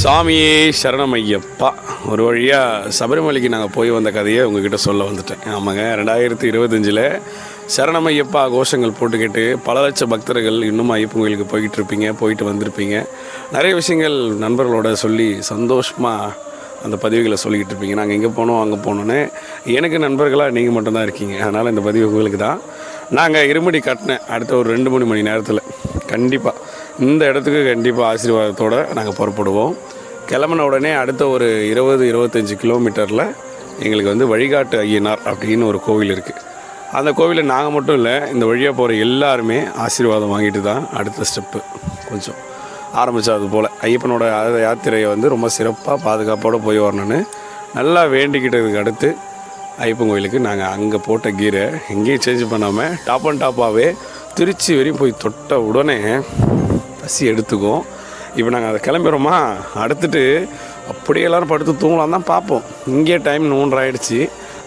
சாமியே சரணமையப்பா. ஒரு வழியாக சபரிமலைக்கு நாங்கள் போய் வந்த கதையை உங்ககிட்ட சொல்ல வந்துட்டேன். ஆமாங்க ரெண்டாயிரத்தி இருபத்தஞ்சில் சரணமையப்பா கோஷங்கள் போட்டுக்கிட்டு பல லட்ச பக்தர்கள் இன்னும் ஐயப்பன் கோயிலுக்கு போய்கிட்டு இருப்பீங்க போயிட்டு வந்திருப்பீங்க. நிறைய விஷயங்கள் நண்பர்களோட சொல்லி சந்தோஷமாக அந்த பதிவுகளை சொல்லிக்கிட்டு இருப்பீங்க. நாங்கள் எங்கே போனோம் அங்கே போனோன்னு எனக்கு நண்பர்களாக நீங்கள் மட்டும்தான் இருக்கீங்க. அதனால் இந்த பதிவு உங்களுக்கு தான் நாங்கள் இருமுடி கட்டினேன் அடுத்த ஒரு ரெண்டு மூணு மணி நேரத்தில். கண்டிப்பாக இந்த இடத்துக்கு கண்டிப்பாக ஆசீர்வாதத்தோடு நாங்கள் புறப்படுவோம். கிளம்பின உடனே அடுத்த ஒரு இருபது இருபத்தஞ்சி கிலோமீட்டரில் எங்களுக்கு வந்து வழிகாட்டு ஐயனார் அப்படின்னு ஒரு கோவில் இருக்குது அந்த கோவிலில் நாங்கள் மட்டும் இல்லை இந்த வழியாக போகிற எல்லாருமே ஆசீர்வாதம் வாங்கிட்டு தான் அடுத்த ஸ்டெப்பு கொஞ்சம் ஆரம்பித்தது அது போல். ஐயப்பனோட யாத்திரையை வந்து ரொம்ப சிறப்பாக பாதுகாப்போடு போய் வரணும்னு நல்லா வேண்டிக்கிட்டதுக்கு அடுத்து ஐயப்பன் கோயிலுக்கு நாங்கள் அங்கே போட்ட கீரை எங்கேயும் சேஞ்ச் பண்ணாமல் டாப் அண்ட் டாப்பாகவே திருச்சி வரையும் போய் தொட்ட உடனே பசி எடுத்துக்கும் இப்போ நாங்கள் அதை கிளம்பிடுறோமா? அடுத்துட்டு அப்படியே எல்லோரும் படுத்து தூங்கலாம் தான் பார்ப்போம். இங்கே டைம் நூன்றாயிடுச்சு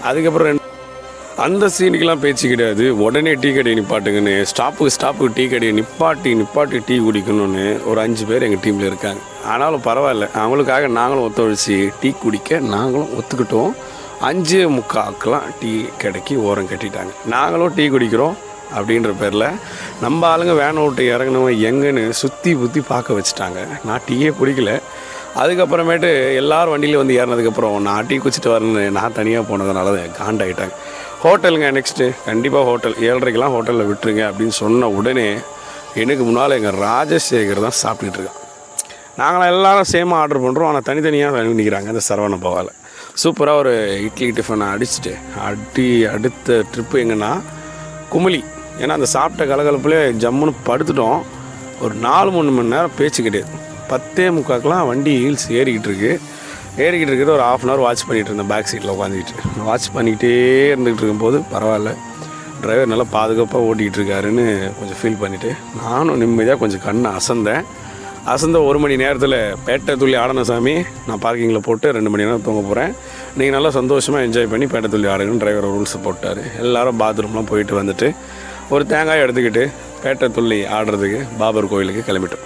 அதுக்கப்புறம் ரெண்டு அந்த சீனுக்கெல்லாம் பேச்சு கிடையாது. உடனே டீ கடையை நிப்பாட்டுங்கன்னு ஸ்டாப்புக்கு ஸ்டாப்புக்கு டீ கடையை நிப்பாட்டி நிப்பாட்டி டீ குடிக்கணும்னு ஒரு அஞ்சு பேர் எங்கள் டீமில் இருக்காங்க. ஆனாலும் பரவாயில்ல. அவங்களுக்காக நாங்களும் ஒத்துழைச்சி டீ குடிக்க நாங்களும் ஒத்துக்கிட்டோம். அஞ்சு முக்காக்கெலாம் டீ கடைக்கு ஓரம் கட்டிட்டாங்க. நாங்களும் டீ குடிக்கிறோம். அப்படின்ற பேரில் நம்ம ஆளுங்க வேனை விட்டு இறங்கினவன் எங்கன்னு சுற்றி புற்றி பார்க்க வச்சுட்டாங்க. நான் டீயே குடிக்கல அதுக்கப்புறமேட்டு எல்லாரும் வண்டியில் வந்து ஏறினதுக்கப்புறம் நான் டீ குச்சிட்டு வரேன்னு நான் தனியாக போனதுனால காண்டாகிட்டேன் ஹோட்டலுங்க நெக்ஸ்ட்டு கண்டிப்பாக ஹோட்டல். ஏழரைக்கெலாம் ஹோட்டலில் விட்டுருங்க அப்படின்னு சொன்ன உடனே எனக்கு முன்னால் எங்கள் ராஜசேகர் தான் சாப்பிட்டுட்டு இருக்கான். நாங்களாம் எல்லோரும் சேமாக ஆர்டர் பண்ணுறோம் ஆனால் தனித்தனியாக நிற்கிறாங்க அந்த சரவண பவாவில் சூப்பராக ஒரு இட்லி டிஃபனை அடிச்சுட்டு அடி அடுத்த ட்ரிப்பு எங்கன்னா குமிளி ஏன்னா அந்த சாப்பிட்ட கலகலப்புலேயே ஜம்முன்னு படுத்துட்டோம். ஒரு நாலு மூணு மணி நேரம் பேச்சு கிடையாது. பத்தே முக்காக்கெலாம் வண்டி ஹீல்ஸ் ஏறிக்கிட்டு இருக்கு. ஏறிக்கிட்டு இருக்கிறது ஒரு ஆஃப் அன் ஹவர் வாட்ச் பண்ணிகிட்டு இருந்தேன் பேக் சீட்டில் உட்காந்துக்கிட்டு வாட்ச் பண்ணிக்கிட்டே இருந்துக்கிட்டு இருக்கும்போது பரவாயில்ல. டிரைவர் நல்லா பாதுகாப்பாக ஓட்டிகிட்டு இருக்காருன்னு கொஞ்சம் ஃபீல் பண்ணிவிட்டு நானும் நிம்மதியாக கொஞ்சம் கண்ணை அசந்தேன். அசந்த ஒரு மணி நேரத்தில் பேட்டை துள்ளி ஆடன சாமி. நான் பார்க்கிங்கில் போட்டு ரெண்டு மணி நேரம் தூங்க போகிறேன் நீங்கள் நல்லா சந்தோஷமாக என்ஜாய் பண்ணி பேட்டை துள்ளி ஆடுங்கன்னு டிரைவர் ரூல்ஸ் போட்டார். எல்லோரும் பாத்ரூம்லாம் போயிட்டு வந்துட்டு ஒரு தேங்காய் எடுத்துக்கிட்டு பேட்டை துள்ளி ஆடுறதுக்கு பாபர் கோயிலுக்கு கிளம்பிட்டோம்.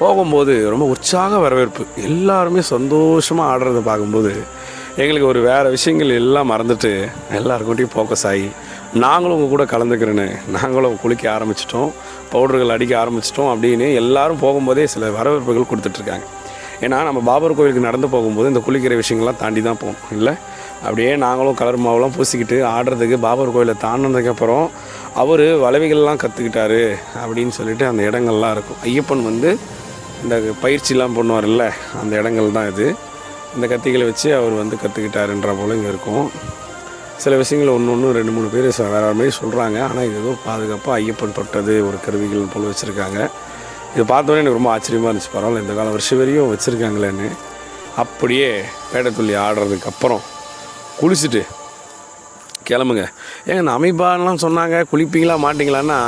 போகும்போது ரொம்ப உற்சாக வரவேற்பு. எல்லாருமே சந்தோஷமாக ஆடுறதை பார்க்கும்போது எங்களுக்கு ஒரு வேறு விஷயங்கள் எல்லாம் மறந்துட்டு எல்லாருக்கிட்டையும் ஃபோக்கஸ் ஆகி நாங்களும் உங்கள் கூட கலந்துக்கிறேன்னு நாங்களும் குளிக்க ஆரம்பிச்சிட்டோம் பவுடர்கள் அடிக்க ஆரம்பிச்சிட்டோம் அப்படின்னு எல்லாரும் போகும்போதே சில வரவேற்புகள் கொடுத்துட்ருக்காங்க. ஏன்னா நம்ம பாபர் கோயிலுக்கு நடந்து போகும்போது இந்த குளிக்கிற விஷயங்கள்லாம் தாண்டி தான் போகணும் இல்லை? அப்படியே நாங்களும் கலர் மாவுலாம் பூசிக்கிட்டு ஆடுறதுக்கு பாபர் கோயிலை தாண்டினதுக்கப்புறம் அவர் வளவிகள்லாம் கற்றுக்கிட்டாரு அப்படின்னு சொல்லிட்டு அந்த இடங்கள்லாம் இருக்கும். ஐயப்பன் வந்து இந்த பயிற்சிலாம் பண்ணுவார்ல அந்த இடங்கள் தான் இது. இந்த கத்திகளை வச்சு அவர் வந்து கற்றுக்கிட்டாருன்ற போல இங்கே இருக்கும். சில விஷயங்கள் ஒன்று ஒன்று ரெண்டு மூணு பேர் ச- மாதிரி சொல்கிறாங்க ஆனால் இது ஏதோ பாதுகாப்பாக ஐயப்பன் தொட்டது ஒரு கருவிகள் போல் வச்சுருக்காங்க. இது பார்த்தோன்னே எனக்கு ரொம்ப ஆச்சரியமாக இருந்துச்சு. பரவாயில்ல இந்த காலம் வருஷம் வரையும் வச்சுருக்காங்களேன்னு. அப்படியே பேட்டை துள்ளி ஆடுறதுக்கு அப்புறம் குளிச்சுட்டு கிளம்புங்க. ஏங்க இந்த அமைப்பான்லாம் சொன்னாங்க குளிப்பீங்களா மாட்டிங்களான்னா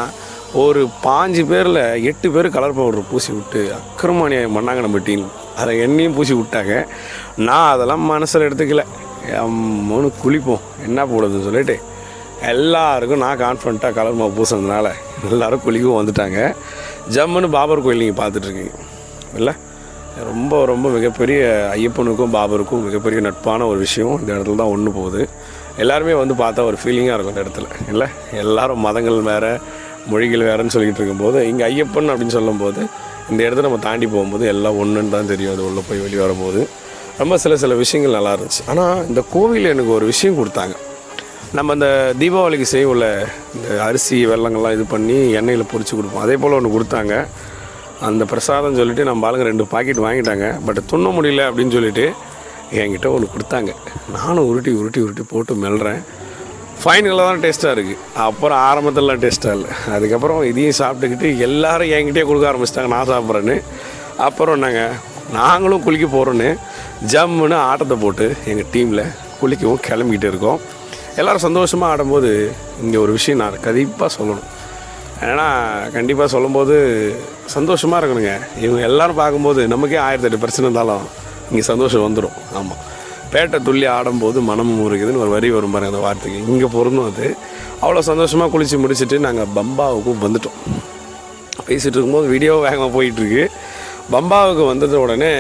ஒரு பாஞ்சு பேரில் எட்டு பேர் கலர் பவுடர் பூசி விட்டு அக்கிரமானியம் பண்ணாங்க நம்ம டீம் அதை என்னையும் பூசி விட்டாங்க. நான் அதெல்லாம் மனசில் எடுத்துக்கல. மூணு குளிப்போம். என்ன போடுதுன்னு சொல்லிட்டு எல்லாருக்கும் நான் கான்ஃபிடண்ட்டாக கலர் மாவு பூசினதுனால எல்லோரும் குளிக்கவும் வந்துட்டாங்க. ஜம்முன்னு பாபர் கோயில் நீங்கள் பார்த்துட்ருக்கீங்க இல்லை? ரொம்ப ரொம்ப மிகப்பெரிய ஐயப்பனுக்கும் பாபருக்கும் மிகப்பெரிய நட்பான ஒரு விஷயம். இந்த இடத்துல தான் ஒன்று போகுது. எல்லாருமே வந்து பார்த்தா ஒரு ஃபீலிங்காக இருக்கும் இந்த இடத்துல. இல்லை? எல்லாரும் மதங்கள் வேறு மொழிகள் வேறுன்னு சொல்லிக்கிட்டு இருக்கும்போது இங்கே ஐயப்பன் அப்படின்னு சொல்லும்போது இந்த இடத்த நம்ம தாண்டி போகும்போது எல்லாம் ஒன்றுன்னு தான் தெரியும். அது உள்ளே போய் வெளியே வரும்போது. ரொம்ப சில சில விஷயங்கள் நல்லா இருந்துச்சு. ஆனால் இந்த கோவில் எனக்கு ஒரு விஷயம் கொடுத்தாங்க. நம்ம இந்த தீபாவளிக்கு செய்யுள்ள இந்த அரிசி வெள்ளங்கள்லாம் இது பண்ணி எண்ணெயில் பொறிச்சு கொடுப்போம். அதே போல் ஒன்று கொடுத்தாங்க. அந்த பிரசாதம் சொல்லிட்டு நம்ம ஆளுங்க ரெண்டு பாக்கெட் வாங்கிட்டாங்க. பட் துண்ண முடியல அப்படின்னு சொல்லிட்டு என்கிட்ட ஒன்று கொடுத்தாங்க. நானும் உருட்டி உருட்டி உருட்டி போட்டு மெல்றேன். ஃபைனலில் தான் டேஸ்ட்டாக இருக்குது அப்புறம் ஆரம்பத்திலலாம் டேஸ்ட்டாக இல்லை. அதுக்கப்புறம் இதையும் சாப்பிட்டுக்கிட்டு எல்லோரும் என்கிட்டே கொடுக்க ஆரம்பிச்சிட்டாங்க. நான் சாப்பிட்றேன்னு. அப்புறம் நாங்கள் நாங்களும் குளிக்க போகிறோன்னு ஜம்முன்னு ஆட்டத்தை போட்டு எங்கள் டீமில் குளிக்கவும் கிளம்பிக்கிட்டு இருக்கோம். எல்லோரும் சந்தோஷமாக ஆடும்போது இங்கே ஒரு விஷயம் நான் கண்டிப்பாக சொல்லணும். ஏன்னா கண்டிப்பாக சொல்லும்போது சந்தோஷமாக இருக்கணுங்க. இவங்க எல்லாரும் பார்க்கும்போது நமக்கே ஆயிரத்தி எட்டு பிரச்சனை இருந்தாலும் இங்கே சந்தோஷம் வந்துடும் ஆமாம் பேட்டை துள்ளி ஆடும்போது மனமும் முறுக்குதுன்னு ஒரு வரி வரும் பாருங்க அந்த வார்த்தைக்கு. இங்கே பொருந்தும் அது. அவ்வளோ சந்தோஷமாக குளித்து முடிச்சுட்டு நாங்கள் பம்பாவுக்கும் வந்துட்டோம். பேசிகிட்டு இருக்கும்போது வீடியோ வேகமாக போயிட்டுருக்கு. பம்பாவுக்கு வந்தது உடனே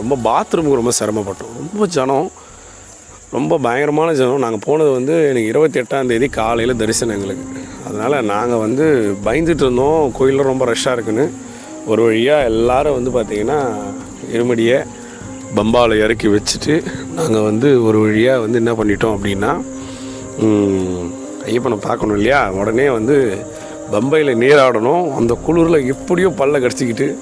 ரொம்ப பாத்ரூமுக்கு ரொம்ப சிரமப்பட்டோம். ரொம்ப ஜனம். ரொம்ப பயங்கரமான ஜனம். நாங்கள் போனது வந்து எனக்கு இருபத்தி எட்டாம் தேதி காலையில் தரிசனம் எங்களுக்கு. அதனால் நாங்கள் வந்து பயந்துட்டு இருந்தோம். கோயிலில் ரொம்ப ரஷ்ஷாக இருக்குன்னு. ஒரு வழியாக எல்லாரும் வந்து பார்த்திங்கன்னா இருமடியை பம்பாவில் இறக்கி வச்சுட்டு நாங்கள் வந்து ஒரு வழியாக வந்து என்ன பண்ணிட்டோம் அப்படின்னா ஐயப்பனை பார்க்கணும் இல்லையா? உடனே வந்து பம்பையில் நீராடணும். அந்த குளிரில் எப்படியோ பல்ல கடிச்சிக்கிட்டு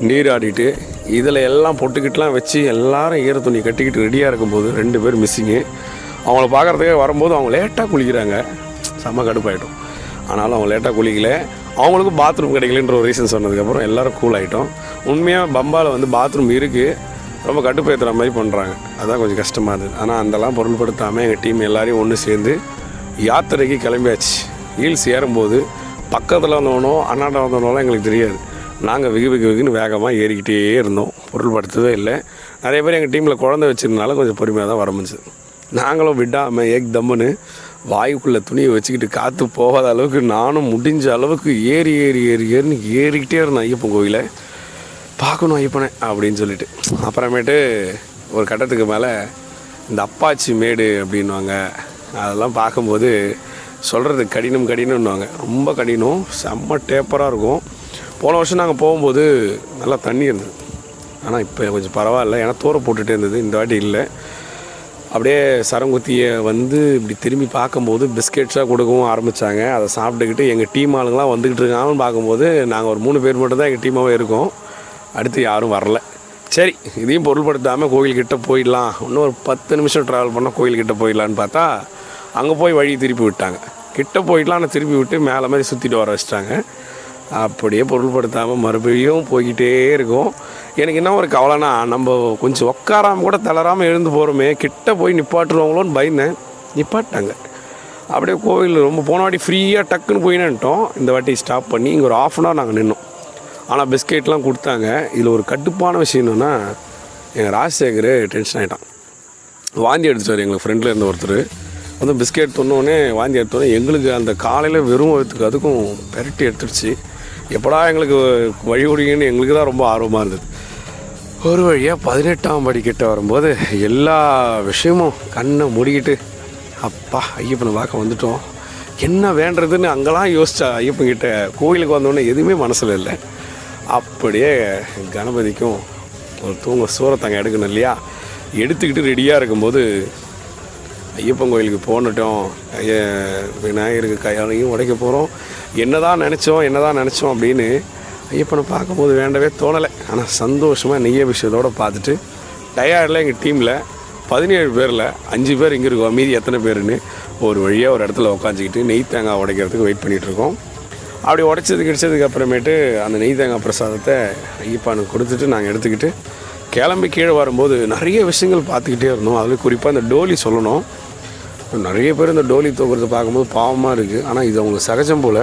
நீராடிட்டு இதில் எல்லாம் பொட்டுக்கிட்டுலாம் வச்சு எல்லாரும் ஈர துணி கட்டிக்கிட்டு ரெடியாக இருக்கும்போது ரெண்டு பேர் மிஸ்ஸிங்கு அவங்கள பார்க்குறதுக்கே வரும்போது அவங்க லேட்டாக குளிக்கிறாங்க. செம்ம கடுப்பாயிட்டோம் ஆனாலும் அவங்க லேட்டாக குளிக்கல. அவங்களுக்கும் பாத்ரூம் கிடைக்கலன்ற ஒரு ரீசன் சொன்னதுக்கப்புறம் எல்லோரும் கூல் ஆகிட்டோம் உண்மையாக பம்பாவில் வந்து பாத்ரூம் இருக்குது ரொம்ப கட்டுப்படுத்துகிற மாதிரி பண்ணுறாங்க அதான் கொஞ்சம் கஷ்டமாக இருந்தது. ஆனால் அதெல்லாம் பொருள்படுத்தாமல் எங்கள் டீம் எல்லோரையும் ஒன்று சேர்ந்து யாத்திரைக்கு கிளம்பியாச்சு. ஹீல்ஸ் ஏறும்போது பக்கத்தில் வந்தவனோ அண்ணாண்ட வந்தவனோலாம் எங்களுக்கு தெரியாது. நாங்கள் வெகு வெகு வெகுன்னு வேகமாக ஏறிக்கிட்டே இருந்தோம். பொருள்படுத்ததே இல்லை. நிறைய பேர் எங்கள் டீமில் குழந்தை வச்சிருந்தனால கொஞ்சம் பொறுமையாக தான் வர முடிஞ்சுது. நாங்களும் விடாமல் ஏக் தம்முன்னு வாயுக்குள்ளே துணியை வச்சுக்கிட்டு காற்று போகாத அளவுக்கு நானும் முடிஞ்ச அளவுக்கு ஏறி ஏறி ஏறி ஏறின்னு ஏறிக்கிட்டே இருந்தேன் ஐயப்பன் கோவிலை. பார்க்கணும் ஐயப்பனை அப்படின்னு சொல்லிட்டு. அப்புறமேட்டு ஒரு கட்டத்துக்கு மேலே இந்த அப்பாச்சி மேடு அப்படின்வாங்க அதெல்லாம் பார்க்கும்போது சொல்கிறது கடினம் கடினம்னுவாங்க. ரொம்ப கடினம் செம்ம டேப்பராக இருக்கும். போன வருஷம் நாங்கள் போகும்போது நல்லா தண்ணி இருந்தது. ஆனால் இப்போ கொஞ்சம் பரவாயில்ல. ஏன்னா தூர போட்டுகிட்டே இருந்தது. இந்த வாட்டி இல்லை. அப்படியே சரங்குத்தியை வந்து இப்படி திரும்பி பார்க்கும்போது பிஸ்கெட்ஸாக கொடுக்கவும் ஆரம்பித்தாங்க அதை சாப்பிட்டுக்கிட்டு எங்கள் டீம் ஆளுங்களாம் வந்துக்கிட்டு இருக்காங்கன்னு பார்க்கும்போது நாங்கள் ஒரு மூணு பேர் மட்டும்தான் எங்கள் டீமாகவே இருக்கோம். அடுத்து யாரும் வரல. சரி இதையும் பொருள்படுத்தாமல் கோயில்கிட்ட போயிடலாம். இன்னும் ஒரு பத்து நிமிஷம் ட்ராவல் பண்ணால் கோயில்கிட்ட போயிடலான்னு பார்த்தா அங்கே போய் வழி திருப்பி விட்டாங்க. கிட்ட போயிடலாம் ஆனால் திருப்பி விட்டு மேலே மாதிரி சுற்றிட்டு வர வச்சிட்டாங்க. அப்படியே பொருள்படுத்தாமல் மறுபடியும் போய்கிட்டே இருக்கும். எனக்கு என்ன ஒரு கவலைனா நம்ம கொஞ்சம் உட்காராமல் கூட தளராமல் எழுந்து போகிறோமே கிட்ட போய் நிப்பாட்டுருவாங்களோன்னு பயந்தேன். நிப்பாட்டாங்க. அப்படியே கோவில் ரொம்ப போன வாட்டி ஃப்ரீயாக டக்குன்னு போயின்னுட்டோம். இந்த வாட்டி ஸ்டாப் பண்ணி இங்கே ஒரு ஆஃப் அன் ஹவர் நாங்கள் நின்னோம். ஆனால் பிஸ்கெட்லாம் கொடுத்தாங்க. இதில் ஒரு கட்டுப்பான விஷயம் என்னென்னா எங்கள் ராஜசேகர் டென்ஷன் ஆகிட்டான் வாந்தி எடுத்துட்டார் எங்களுக்கு ஃப்ரெண்டில் இருந்த ஒருத்தர். வந்து பிஸ்கெட் தொன்னோடனே வாந்தி எடுத்தோடனே எங்களுக்கு அந்த காலையில் வெறும் வயிற்றுக்கு அதுக்கும் பெரட்டி எடுத்துடுச்சு. எப்படா எங்களுக்கு வழி விடுங்கன்னு எங்களுக்கு தான் ரொம்ப ஆர்வமாக இருந்தது. ஒரு வழியாக பதினெட்டாம் படிக்கிட்ட வரும்போது எல்லா விஷயமும் கண்ணை மூடிக்கிட்டு அப்பா ஐயப்பனை பார்க்க வந்துட்டோம். என்ன வேண்டுறதுன்னு அங்கெல்லாம் யோசித்தா ஐயப்பன் கிட்ட கோயிலுக்கு வந்தோடனே எதுவுமே மனசில் இல்லை. அப்படியே கணபதிக்கும் ஒரு தூங்க சூரத்தங்க எடுக்கணும் இல்லையா? எடுத்துக்கிட்டு ரெடியாக இருக்கும்போது ஐயப்பன் கோயிலுக்கு போனட்டும் ஐய விநாயகருக்கு கையாலையும் உடைக்க போகிறோம் என்னதான் நினச்சோம் என்னதான் நினச்சோம் அப்படின்னு ஐயப்பனை பார்க்கும்போது வேண்டவே தோணலை. ஆனால் சந்தோஷமாக நெய்ய விஷயத்தோடு பார்த்துட்டு டயர்டில் எங்கள் டீமில் பதினேழு பேரில் அஞ்சு பேர் இங்கே இருக்கோம். மீதி எத்தனை பேருன்னு ஒரு வழியாக ஒரு இடத்துல உட்காந்துக்கிட்டு நெய் தேங்காய் உடைக்கிறதுக்கு வெயிட் பண்ணிகிட்ருக்கோம் அப்படி உடைச்சது கிடச்சதுக்கு அப்புறமேட்டு அந்த நெய் தேங்காய் பிரசாதத்தை ஐயப்பானுக்கு கொடுத்துட்டு நாங்கள் எடுத்துக்கிட்டு கிளம்பி கீழே வரும்போது நிறைய விஷயங்கள் பார்த்துக்கிட்டே இருந்தோம். அதில் குறிப்பாக அந்த டோலி சொல்லணும். நிறைய பேர் இந்த டோலி தூக்குறது பார்க்கும்போது பாவமாக இருக்குது ஆனால் இது அவங்க சகஜம் போல்.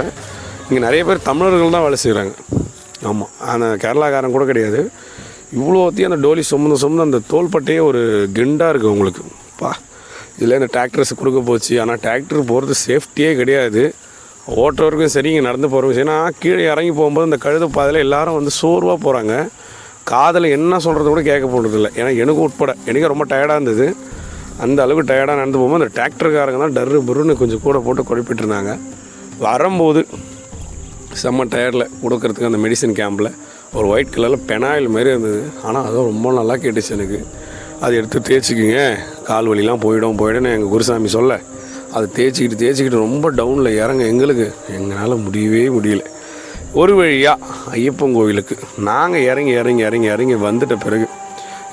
இங்கே நிறைய பேர் தமிழர்கள் தான் வேலை செய்கிறாங்க ஆமாம் அந்த கேரளாக்காரன் கூட கிடையாது. இவ்வளோத்தையும் அந்த டோலி சுமந்து சுமந்து அந்த தோள்பட்டையே ஒரு கிண்டாக இருக்குது உங்களுக்கு பா. இதில் இந்த டிராக்டர்ஸ் கொடுக்க போச்சு. ஆனால் டிராக்டர் போகிறது சேஃப்டியே கிடையாது. ஓட்டுறவருக்கும் சரி இங்கே நடந்து போகிறவங்க சரி. ஏன்னா கீழே இறங்கி போகும்போது இந்த கழுத பாதையில் எல்லாரும் வந்து சோர்வாக போகிறாங்க காதில் என்ன சொல்கிறது கூட கேட்க போகிறதில்ல ஏன்னா எனக்கும் உட்பட. எனக்கு ரொம்ப டயர்டாக இருந்தது. அந்த அளவுக்கு டயர்டாக நடந்து போகும்போது அந்த டிராக்டர்காரங்க தான் டர்ரு புருன்னு கொஞ்சம் கூட போட்டு குழப்பிட்டுருந்தாங்க. வரும்போது செம்ம டயரில் கொடுக்கறதுக்கு அந்த மெடிசன் கேம்பில் ஒரு ஒயிட் கலரில் பெனாயில் மாதிரி இருந்தது. ஆனால் அதுவும் ரொம்ப நல்லா கேட்டுச்சு எனக்கு. அதை எடுத்து தேய்ச்சிக்கிங்க. கால் வலிலாம் போயிடும் போயிடும்னு எங்கள் குருசாமி சொல்ல. அதை தேய்ச்சிக்கிட்டு தேய்ச்சிக்கிட்டு ரொம்ப டவுனில் இறங்க எங்களுக்கு. எங்களால் முடியவே முடியல. ஒரு வழியாக ஐயப்பன் கோவிலுக்கு நாங்கள் இறங்கி இறங்கி இறங்கி இறங்கி வந்துட்ட பிறகு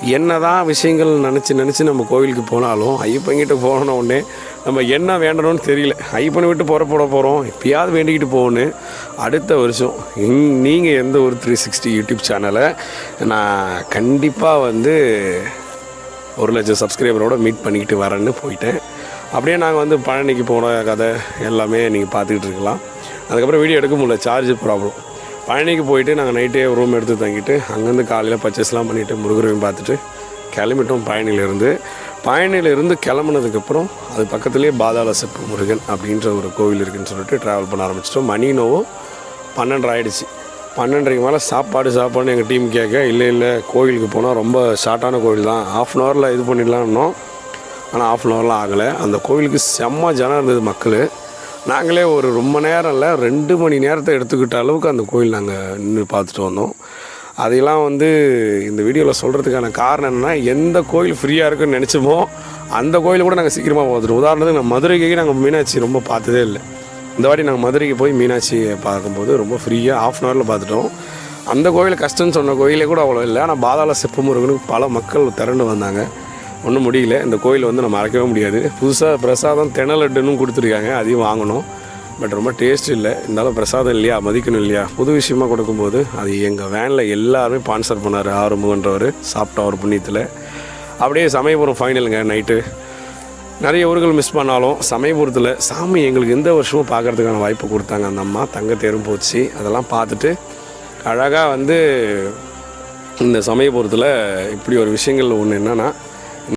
என்னதான் விஷயங்கள் நினச்சி நினச்சி நம்ம கோவிலுக்கு போனாலும் ஐயப்பங்கிட்ட போன உடனே நம்ம என்ன வேண்டணும்னு தெரியல. ஐயப்பனை விட்டு புறப்பட போகிறோம் எப்பயாவது வேண்டிக்கிட்டு போகணும் அடுத்த வருஷம் நீங்கள் எந்த ஒரு த்ரீ சிக்ஸ்டி யூடியூப் சேனலை நான் கண்டிப்பாக வந்து ஒரு லட்சம் சப்ஸ்கிரைபரோடு மீட் பண்ணிக்கிட்டு வரேன்னு போயிட்டேன். அப்படியே நாங்கள் வந்து பழனிக்கு போன கதை எல்லாமே நீங்கள் பார்த்துக்கிட்டு இருக்கலாம். அதுக்கப்புறம் வீடியோ எடுக்க முடியல. சார்ஜ் ப்ராப்ளம் பழனிக்கு போயிட்டு நாங்கள் நைட்டே ரூம் எடுத்து தங்கிட்டு அங்கேருந்து காலையில் பர்ச்சேஸ்லாம் பண்ணிவிட்டு முருகரையும் பார்த்துட்டு கிளம்பிட்டோம் பழனியிலேருந்து. பழனியிலேருந்து கிளம்புனதுக்கப்புறம் அது பக்கத்துலேயே பாதாள செப்பு முருகன் அப்படின்ற ஒரு கோவில் இருக்குதுன்னு சொல்லிட்டு ட்ராவல் பண்ண ஆரம்பிச்சிட்டோம். மணி நோவோ பன்னெண்டு ஆகிடுச்சு பன்னெண்டரைக்கு மேலே சாப்பாடு சாப்பாடுன்னு எங்கள் டீம் கேட்க இல்லை இல்லை கோவிலுக்கு போனால் ரொம்ப ஷார்ட்டான கோவில் தான். ஆஃப் அன் ஹவரில் இது பண்ணிடலாம்னோம். ஆனால் ஆஃப் அன் ஹவர்லாம் ஆகலை. அந்த கோவிலுக்கு செம்ம ஜனம் இருந்தது மக்கள். நாங்களே ஒரு ரொம்ப நேரம் இல்லை ரெண்டு மணி நேரத்தை எடுத்துக்கிட்ட அளவுக்கு அந்த கோயில் நாங்கள் நின்று பார்த்துட்டு வந்தோம். அதையெல்லாம் வந்து இந்த வீடியோவில் சொல்கிறதுக்கான காரணம் என்னென்னா எந்த கோயில் ஃப்ரீயாக இருக்குன்னு நினச்சோமோ அந்த கோயிலை கூட நாங்கள் சீக்கிரமாக பார்த்துட்டோம். உதாரணத்துக்கு நான் மதுரைக்கு நாங்கள் மீனாட்சி ரொம்ப பார்த்ததே இல்லை. இந்த வாட்டி நாங்கள் மதுரைக்கு போய் மீனாட்சியை பார்க்கும்போது ரொம்ப ஃப்ரீயாக ஆஃப் அன் ஹவரில் பார்த்துட்டோம். அந்த கோயில் கஷ்டம்னு சொன்ன கோயிலே கூட அவ்வளோ இல்லை. ஆனால் பாதாள செப்பு முருகனுக்கு பல மக்கள் திரண்டு வந்தாங்க. ஒன்றும் முடியல. இந்த கோயில் வந்து நம்ம மறக்கவே முடியாது. புதுசாக பிரசாதம் திணலட்டுன்னு கொடுத்துருக்காங்க. அதையும் வாங்கணும். பட் ரொம்ப டேஸ்ட் இல்லை. இருந்தாலும் பிரசாதம் இல்லையா? மதிக்கணும் இல்லையா? புது விஷயமா கொடுக்கும்போது அது எங்கள் வேனில் எல்லாருமே ஸ்பான்சர் பண்ணார் ஆறுமுகன்றவர். சாப்பிட்டா ஒரு புண்ணியத்தில். அப்படியே சமயபுரம் ஃபைனலுங்க நைட்டு நிறைய ஊர்கள் மிஸ் பண்ணாலும் சமயபுரத்தில் சாமி எங்களுக்கு எந்த வருஷமும் பார்க்கறதுக்கான வாய்ப்பு கொடுத்தாங்க. அந்த அம்மா தங்க தேரும் போச்சு. அதெல்லாம் பார்த்துட்டு அழகாக வந்து இந்த சமயபுரத்தில் இப்படி ஒரு விஷயங்கள் ஒன்று என்னென்னா